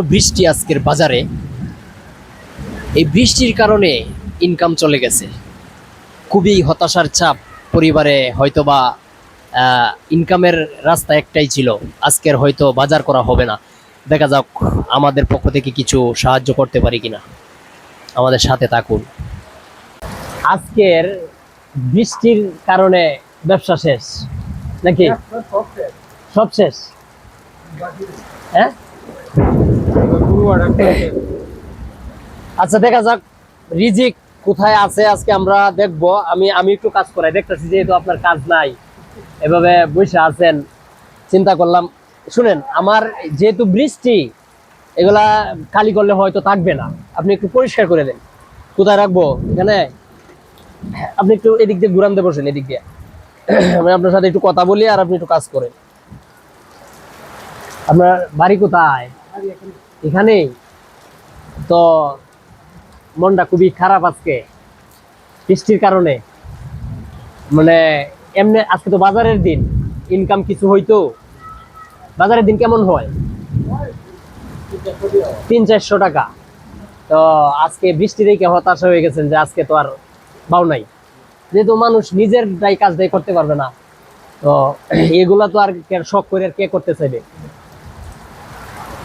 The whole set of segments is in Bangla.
বৃষ্টি আজকের বাজারে। এই বৃষ্টির কারণে ইনকাম চলে গেছে। খুবই হতাশার চাপ পরিবারে হয়তোবা ইনকামের রাস্তা একটাই ছিল। আজকের হয়তো বাজার করা হবে না। দেখা যাক আমাদের পক্ষ থেকে কিছু সাহায্য করতে পারি কিনা। আমাদের সাথে থাকুন। আজকের বৃষ্টির কারণে ব্যবসা শেষ। নাকি? সব শেষ? হ্যাঁ? আচ্ছা দেখা যাক রিজিক কোথায় আছে আজকে আমরা দেখব। আমি আমি একটু কাজ করাই। দেখতেছি যেহেতু আপনার কাজ নাই, এভাবে বসে আছেন, চিন্তা করলাম। শুনেন, আমার যেহেতু বৃষ্টি, এগুলা খালি করলে হয়তো থাকবে না। আপনি একটু পরিষ্কার করে দেন। কোথায় রাখব? এখানে? আপনি একটু এদিক দিয়ে ঘুরান দিয়ে বসেন, এদিক দিয়ে। আমি আপনার সাথে একটু কথা বলি আর আপনি একটু কাজ করেন। আপনার বাড়ি কোথায়? এখানেই? তো মনটা খুবই খারাপ আজকে, বৃষ্টির কারণে। মানে এমনি আজকে তো বাজারের দিন ইনকাম কিছু হইতো। বাজারের দিন কেমন হয়? তিন চারশো টাকা। তো আজকে বৃষ্টি দেখে হতাশা হয়ে গেছেন যে আজকে তো আর বাউ নাই। যেহেতু মানুষ নিজের দায় কাজটাই করতে পারবে না, তো এগুলা তো আর শখ করে আর কে করতে চাইবে?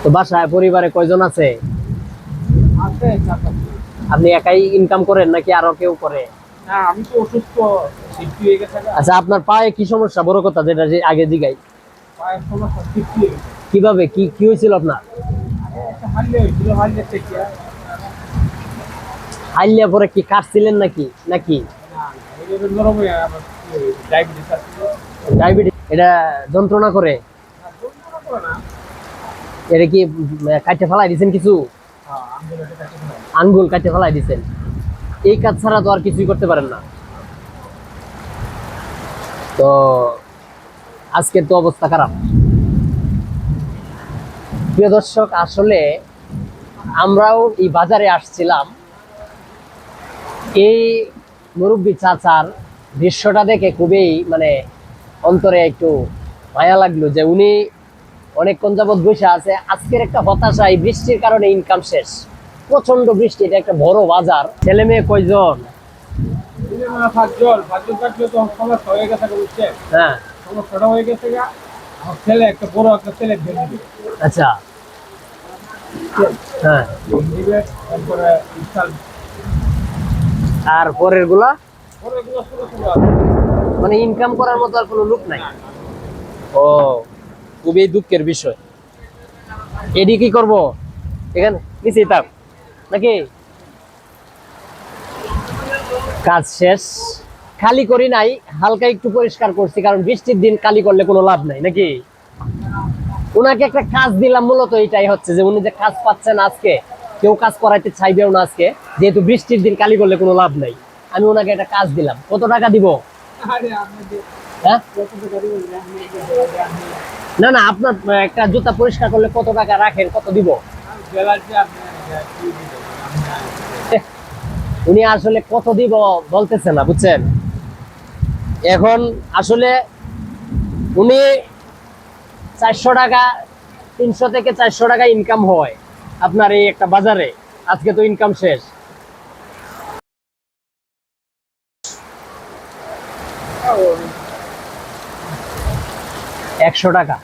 তো বাসায় পরিবারে কয়জন আছে? আপনি একাই ইনকাম করেন নাকি আরও কেউ করে? না আমি তো অসুস্থ সৃষ্টি গেছে গা। আচ্ছা আপনার পায়ে কি সমস্যা? বড় কথা যেটা যে আগে জিগাই কীভাবে? কি কি হয়েছিল আপনার? হাইলিয়া পরে কি কাটছিলেন নাকি? নাকি? ডায়াবেটিস এটা যন্ত্রণা করে না, যন্ত্রণা করে না। এটা কি কাটে ফেলাই দিছেন কিছু। আঙ্গুল কাটে ফেলাই দিছেন। এই কাজ ছাড়া তো আর কিছুই করতে পারেন না। তো আজকের তো অবস্থা খারাপ। প্রিয় দর্শক, আসলে আমরাও এই বাজারে আসছিলাম। এই মুরব্বী চাচার দৃশ্যটা দেখে খুবই মানে অন্তরে একটু মায়া লাগল যে উনি অনেকক্ষণ যাবৎ বসে আছে। আজকের একটা হতাশা এই বৃষ্টির কারণে ইনকাম শেষ। প্রচণ্ড বৃষ্টি এটা একটা বড় বাজার। ছেলে মেয়ে কয়জন? হয়ে গেছে? হ্যাঁ। গেছে ছেলে একটা বড় একটা ছেলে আচ্ছা। হ্যাঁ। আর পরেরগুলা। মানে ইনকাম করার মতো আর কোনো লোক নাই? ও। খুবই দুঃখের বিষয়। এডি কি করব? এখানে নিচে থাক। নাকি? কাজ শেষ। খালি করি নাই হালকা একটু পরিষ্কার করছি কারণ বৃষ্টির দিন খালি করলে কোনো লাভ নাই নাকি? ওনাকে একটা কাজ দিলাম মূলত এটাই হচ্ছে যে উনি যে কাজ পাচ্ছেন আজকে কেউ কাজ করাইতে চাইবেও না আজকে যেহেতু বৃষ্টির দিন কালি করলে কোনো লাভ নাই। আমি ওনাকে একটা কাজ দিলাম। কত টাকা দিব? হ্যাঁ? না না, আপনার একটা জুতা পরিষ্কার করলে কত টাকা রাখেন, কত দিব? উনি আসলে কত দিব বলতেছে না, বুঝছেন? এখন আসলে উনি চারশো টাকা, তিনশো থেকে চারশো টাকা ইনকাম হয় আপনার এই একটা বাজারে। আজকে তো ইনকাম শেষ। একশো টাকা।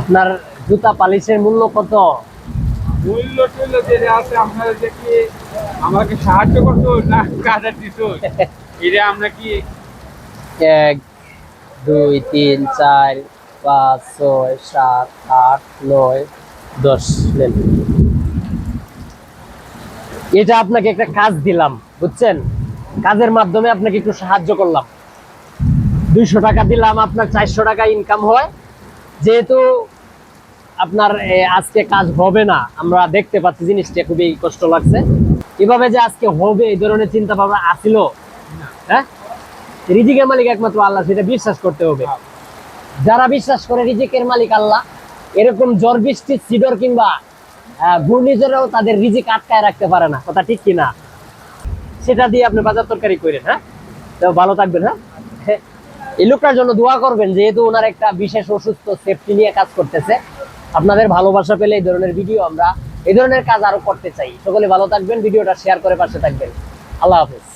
আপনার জুতা পালিশের মূল্য কত? মূল্য টুল্য যেটা আছে আপনারা যে কি আমাকে সাহায্য করতো না কাজের দিত এটা আমরা কি এক দুই তিন চার পাঁচ ছয় সাত আট নয় দশ নেন। এটা আপনাকে একটা কাজ দিলাম বুঝছেন? কাজের মাধ্যমে আপনাকে একটু সাহায্য করলাম। দুইশো টাকা দিলাম, আপনার চারশো টাকা ইনকাম হয়। যেহেতু আপনার আজকে কাজ হবে না, আমরা দেখতে পাচ্ছি জিনিসটা খুবই কষ্ট লাগছে। এভাবে যে আজকে হবে, এই ধরনের চিন্তা ভাবনা আসিল হ্যাঁ? রিজিকের মালিক একমাত্র আল্লাহ, সেটা বিশ্বাস করতে হবে। যারা বিশ্বাস করে রিজিকের মালিক আল্লাহ, এরকম ঝড় বৃষ্টি, সিডর কিংবা ঘূর্ণিঝড়েও তাদের রিজিক আটকায় রাখতে পারে না। কথা ঠিক কিনা? সেটা দিয়ে আপনি বাজার তরকারি করেন হ্যাঁ? তো ভালো থাকবেন হ্যাঁ? এই লোকটার জন্য দোয়া করবেন, যেহেতু ওনার একটা বিশেষ অসুস্থ সেফটি নিয়ে কাজ করতেছে। আপনাদের ভালোবাসা পেলে এই ধরনের ভিডিও আমরা এই ধরনের কাজ আরও করতে চাই। সকলে ভালো থাকবেন, ভিডিওটা শেয়ার করে পাশে থাকবেন। আল্লাহ হাফেজ।